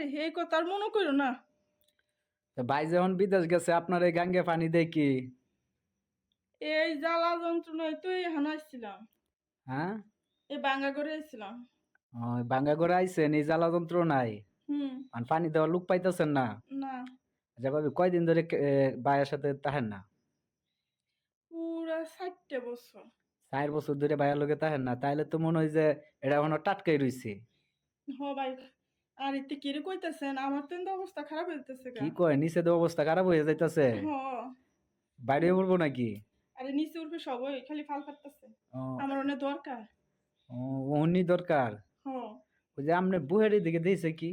আরে এই কথা আর মনে করো না। তা ভাই যখন বিদেশ গেছে আপনার এই গাঙ্গে পানি দেখি এই জ্বালা যন্ত্রণায় তো এখানে আসছিলাম। হ্যাঁ? এই বাঙ্গা করে আসছিলাম। ওই ভাঙ্গা করে আইসেন এই জ্বালা যন্ত্র নাই হুম। আর পানি দেওয়ার লোক পাইতেছেন না? না। আচ্ছা ভাবি কয়দিন ধরে ভাইয়ের সাথে তাহেন না? পুরা ষাটটা বছর। চার বছর ধরে ভাইয়ের লোকে তাহেন না? তাইলে তো মনে হয় যে এটা এখনও টাটকাই রইছে। হ ভাই আর এতে কিরে কইতেছেন? আমার তো কিন্তু অবস্থা খারাপ হইতেছে কি কয়? নিচে তো অবস্থা খারাপ হয়ে যাইতাছে। বাইরে পড়ব নাকি? আরে নিচে উঠবে সবাই খালি ফাল ফাটতেছে। আমার অনেক দরকার। ও, উনি দরকার? হ। ওই যে আপনার বুহের দিকে দিয়েছে কি?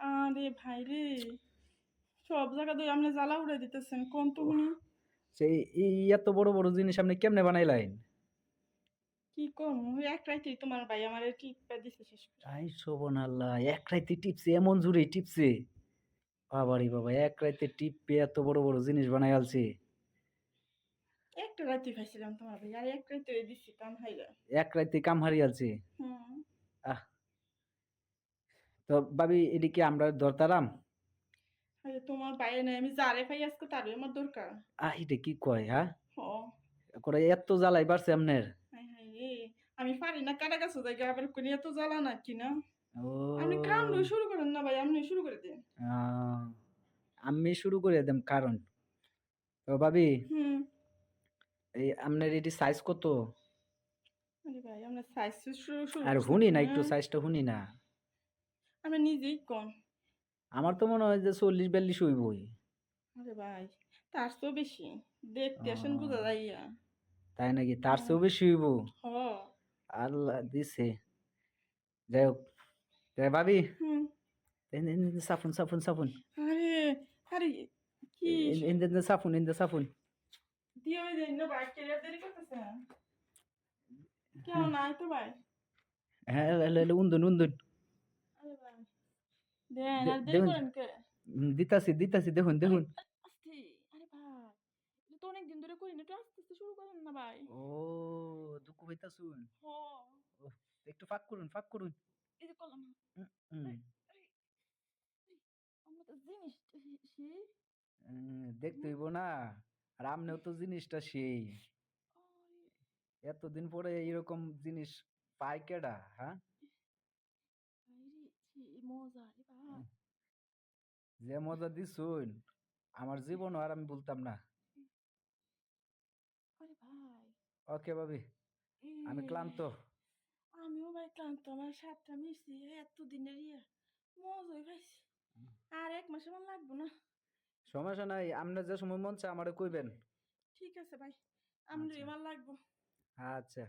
আরে ভাই রে সব জায়গা দিয়ে আপনি জ্বালা উড়ে দিতেছেন কোন তো উনি? সেই এত বড় বড় জিনিস আপনি কেমনে বানাইলেন? কি কম? ওই এক রাইতেই তোমার ভাই আমার কি দিছে শেষ আই শোভন আল্লাহ এক রাইতে টিপছে এমন জোরে টিপছে বাবারি বাবা এক রাইতে টিপে এত বড় বড় জিনিস বানাই আলছে। একটা রাইতে খাইছিলাম তোমার ভাই আর এক রাইতে দিছি কাম হাইরা এক রাইতে কাম হারিয়ে আলছে। আহ। তো ভাবি এদিকে আমরা ধরতারাম? আরে তোমার বাইরে নাই আমি যারে পাই আজকে তারই আমার দরকার। আহ এটা কি কয় হ্যাঁ? হ। করে এত জ্বালাই বাড়ছে আপনার আমি পারি না কাটা গাছ জায়গা আবার কোন এত জ্বালা না কি না? ও। আপনি কাম শুরু করেন না ভাই আপনি শুরু করে দিন। আহ, আমি শুরু করে দেম কারণ। তো ভাবি হুম। এই আপনার এটি সাইজ কত? আরে ভাই আমরা সাইজ শুরু শুরু আর করছি শুনি না। একটু সাইজটা শুনি না। আমি নিজেই কম। আমার তো মনে হয় যে চল্লিশ বিয়াল্লিশ হইবই। আরে ভাই তার তো বেশি। দেখতে আসেন বোঝা। যাইয়া তাই নাকি? তার চেয়েও বেশি হইব? হ আল্লাহ দিছে যাই হোক ভাবি সাফুন সাফুন সাফুন আরে আরে কি এন সাফুন এন সাফুন দিয়ে ওই যে না ভাই কেরিয়ার দেরি করতেছে কেমন নাই তো ভাই হ্যাঁ উন্দুন উন্দুন দেন দিতাছি দিতাছি দেখুন দেখুন আস্তে আরে ভাই তো অনেক ধরে করি না একটু আস্তে আস্তে শুরু করেন না ভাই ও দুঃখ পাইতাছুন হ। একটু ফাঁক করুন ফাঁক করুন। এই যে দেখতে হইব না। আর আমনেও তো জিনিসটা সেই। এতদিন পরে এরকম জিনিস পায় কেডা হ্যাঁ? যে মজা দিছুন আমার জীবন আর আমি বলতাম না। ওকে ভাবি। আমি ক্লান্ত। আমিও ভাই ক্লান্ত আমার সাতটা মিষ্টি এত দিনের ইয়ে মজাই ভাই আর এক মাসে আমার লাগবো না। সমস্যা নাই আপনার যে সময় মন চায় আমারে কইবেন। ঠিক আছে ভাই আমি আচ্ছা। এবার লাগবো। আচ্ছা।